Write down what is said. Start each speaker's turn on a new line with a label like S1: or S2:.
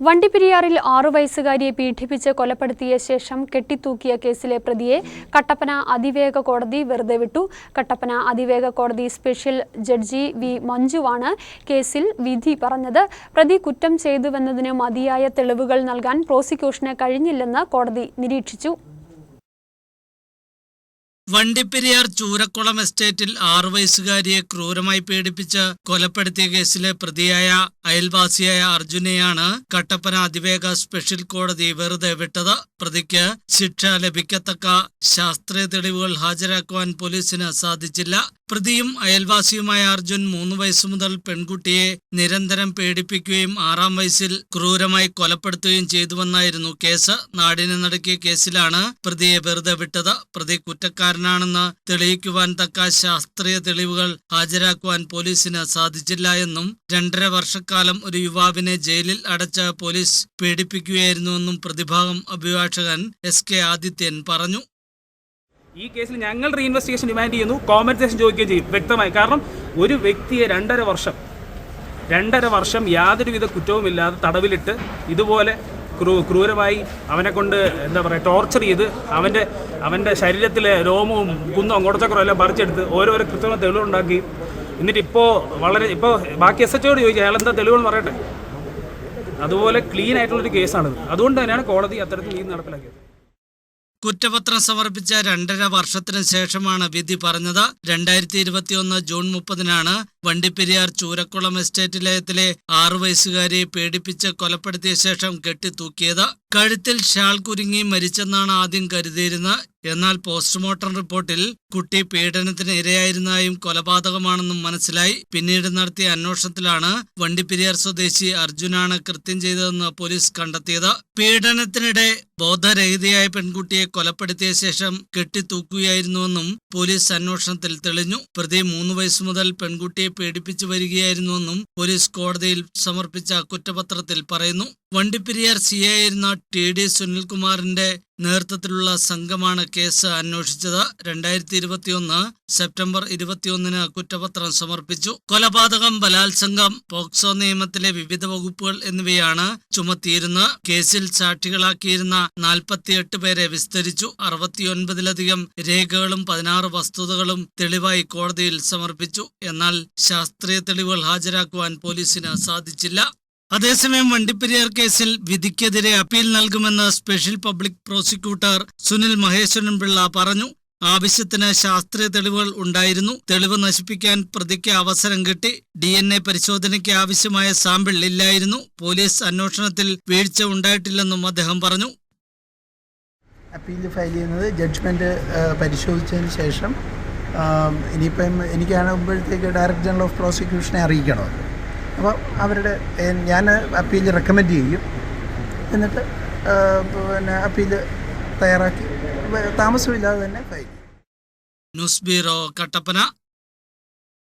S1: വണ്ടിപ്പെരിയാറിൽ ആറു വയസ്സുകാരിയെ പീഡിപ്പിച്ച് കൊലപ്പെടുത്തിയ ശേഷം കെട്ടിത്തൂക്കിയ കേസിലെ പ്രതിയെ കട്ടപ്പന അതിവേഗ കോടതി വെറുതെ വിട്ടു. കട്ടപ്പന അതിവേഗ കോടതി സ്പെഷ്യൽ ജഡ്ജി വി മഞ്ജുവാണ് കേസിൽ വിധി പറഞ്ഞത്. പ്രതി കുറ്റം ചെയ്തുവെന്നതിന് മതിയായ തെളിവുകൾ നൽകാൻ പ്രോസിക്യൂഷന് കഴിഞ്ഞില്ലെന്ന് കോടതി നിരീക്ഷിച്ചു.
S2: വണ്ടിപ്പെരിയാർ ചൂരക്കുളം എസ്റ്റേറ്റിൽ ആറു വയസ്സുകാരിയെ ക്രൂരമായി പീഡിപ്പിച്ച് കൊലപ്പെടുത്തിയ കേസിലെ പ്രതിയായ അയൽവാസിയായ അർജുനെയാണ് കട്ടപ്പന അതിവേഗ സ്പെഷ്യൽ കോടതി വെറുതെ വിട്ടത്. പ്രതിക്ക് ശിക്ഷ ലഭിക്കത്തക്ക ശാസ്ത്രീയ തെളിവുകൾ ഹാജരാക്കുവാൻ പോലീസിന് സാധിച്ചില്ല. പ്രതിയും അയൽവാസിയുമായ അർജുൻ മൂന്ന് വയസ്സു മുതൽ പെൺകുട്ടിയെ നിരന്തരം പേടിപ്പിക്കുകയും ആറാം വയസ്സിൽ ക്രൂരമായി കൊലപ്പെടുത്തുകയും ചെയ്തുവെന്നായിരുന്നു കേസ്. നാടിനെ നടക്കിയ കേസിലാണ് പ്രതിയെ വെറുതെ വിട്ടത്. പ്രതി കുറ്റക്കാരനാണെന്ന് തെളിയിക്കുവാൻ തക്ക ശാസ്ത്രീയ തെളിവുകൾ ഹാജരാക്കുവാൻ പോലീസിന് സാധിച്ചില്ല എന്നും രണ്ടര വർഷക്കാലം ഒരു യുവാവിനെ ജയിലിൽ അടച്ച പോലീസ് പീഡിപ്പിക്കുകയായിരുന്നുവെന്നും പ്രതിഭാഗം അഭിഭാഷകൻ എസ് കെ ആദിത്യൻ പറഞ്ഞു.
S3: ഈ കേസിൽ ഞങ്ങൾ റീഇൻവെസ്റ്റിഗേഷൻ ഡിമാൻഡ് ചെയ്യുന്നു. കോമ്പൻസേഷൻ ചോദിക്കുകയും ചെയ്യും. വ്യക്തമായി. കാരണം ഒരു വ്യക്തിയെ രണ്ടര വർഷം രണ്ടര വർഷം യാതൊരുവിധ കുറ്റവുമില്ലാതെ തടവിലിട്ട് ഇതുപോലെ ക്രൂ ക്രൂരമായി അവനെ കൊണ്ട് എന്താ പറയുക ടോർച്ചർ ചെയ്ത് അവന്റെ അവന്റെ ശരീരത്തിലെ രോമവും കുന്നും അങ്ങോട്ടച്ചക്കറും എല്ലാം പറിച്ചെടുത്ത് ഓരോരോ കൃത്രിമ തെളിവുണ്ടാക്കി എന്നിട്ട് ഇപ്പോൾ വളരെ ഇപ്പോൾ ബാക്കി എസ് എച്ചോട് ചോദിക്കുക അയാൾ എന്താ തെളിവെന്ന് പറയട്ടെ? അതുപോലെ ക്ലീൻ ആയിട്ടുള്ളൊരു കേസാണിത് അതുകൊണ്ട് തന്നെയാണ് കോടതി അത്തരത്തിൽ ഈ നടപ്പിലാക്കിയത്.
S2: കുറ്റപത്രം സമർപ്പിച്ച രണ്ടര വർഷത്തിന് ശേഷമാണ് വിധി പറഞ്ഞത്. രണ്ടായിരത്തി ഇരുപത്തിയൊന്ന് ജൂൺ മുപ്പതിനാണ് വണ്ടിപ്പെരിയാർ ചൂരക്കുളം എസ്റ്റേറ്റ് ലയത്തിലെ ആറു വയസ്സുകാരിയെ പേടിപ്പിച്ച് കൊലപ്പെടുത്തിയ ശേഷം കെട്ടിത്തൂക്കിയത്. കഴുത്തിൽ ഷാൾ കുരുങ്ങി മരിച്ചെന്നാണ് ആദ്യം കരുതിയിരുന്നത് എന്നാൽ പോസ്റ്റ്മോർട്ടം റിപ്പോർട്ടിൽ കുട്ടി പീഡനത്തിന് ഇരയായിരുന്നതായും കൊലപാതകമാണെന്നും മനസ്സിലായി. പിന്നീട് നടത്തിയ അന്വേഷണത്തിലാണ് വണ്ടിപ്പെരിയാർ സ്വദേശി അർജുനാണ് കൃത്യം ചെയ്തതെന്ന് പോലീസ് കണ്ടെത്തിയത്. പീഡനത്തിനിടെ ബോധരഹിതയായ പെൺകുട്ടിയെ കൊലപ്പെടുത്തിയ ശേഷം കെട്ടിത്തൂക്കുകയായിരുന്നുവെന്നും പോലീസ് അന്വേഷണത്തിൽ തെളിഞ്ഞു. പ്രതി മൂന്ന് വയസ്സ് മുതൽ പെൺകുട്ടിയെ പീഡിപ്പിച്ചു വരികയായിരുന്നുവെന്നും പോലീസ് കോടതിയിൽ സമർപ്പിച്ച കുറ്റപത്രത്തിൽ പറയുന്നു. വണ്ടിപ്പെരിയാർ സി ആയിരുന്ന ടി ഡി സുനിൽകുമാറിന്റെ നേതൃത്വത്തിലുള്ള സംഘമാണ് കേസ് അന്വേഷിച്ചത്. രണ്ടായിരത്തി ഇരുപത്തിയൊന്ന് സെപ്റ്റംബർ ഇരുപത്തിയൊന്നിന് കുറ്റപത്രം സമർപ്പിച്ചു. കൊലപാതകം ബലാത്സംഗം പോക്സോ നിയമത്തിലെ വിവിധ വകുപ്പുകൾ എന്നിവയാണ് ചുമത്തിയിരുന്നത് കേസിൽ സാക്ഷികളാക്കിയിരുന്ന നാൽപ്പത്തിയെട്ട് പേരെ വിസ്തരിച്ചു. അറുപത്തിയൊൻപതിലധികം രേഖകളും പതിനാറ് വസ്തുതകളും തെളിവായി കോടതിയിൽ സമർപ്പിച്ചു. എന്നാൽ ശാസ്ത്രീയ തെളിവുകൾ ഹാജരാക്കുവാൻ പോലീസിന് സാധിച്ചില്ല. അതേസമയം വണ്ടിപ്പെരിയാർ കേസിൽ വിധിക്കെതിരെ അപ്പീൽ നൽകുമെന്ന് special public prosecutor Sunil Maheshwaran Pillai പറഞ്ഞു. ആവശ്യത്തിന് ശാസ്ത്രീയ തെളിവുകൾ ഉണ്ടായിരുന്നു. തെളിവ് നശിപ്പിക്കാൻ പ്രതിക്ക് അവസരം കിട്ടി. ഡി എൻ എ പരിശോധനയ്ക്ക് ആവശ്യമായ സാമ്പിൾ ഇല്ലായിരുന്നു. പോലീസ് അന്വേഷണത്തിൽ വീഴ്ച ഉണ്ടായിട്ടില്ലെന്നും അദ്ദേഹം പറഞ്ഞു.
S4: അപ്പീൽ ഫയൽ ചെയ്യുന്നത് ജഡ്ജ്മെന്റ് പരിശോധിച്ചതിന് ശേഷം ഇനിയിപ്പം എനിക്കാണ് ഡയറക്ടർ ജനറൽ ഓഫ് പ്രോസിക്യൂഷനെ അറിയിക്കണം? അപ്പോൾ അവരുടെ ഞാൻ അപ്പീൽ റെക്കമെൻഡ് ചെയ്യും. എന്നിട്ട് പിന്നെ അപ്പീൽ തയ്യാറാക്കി. താമസമില്ലാതെ തന്നെ ഫയൽ
S2: ന്യൂസ് ബ്യൂറോ കട്ടപ്പന.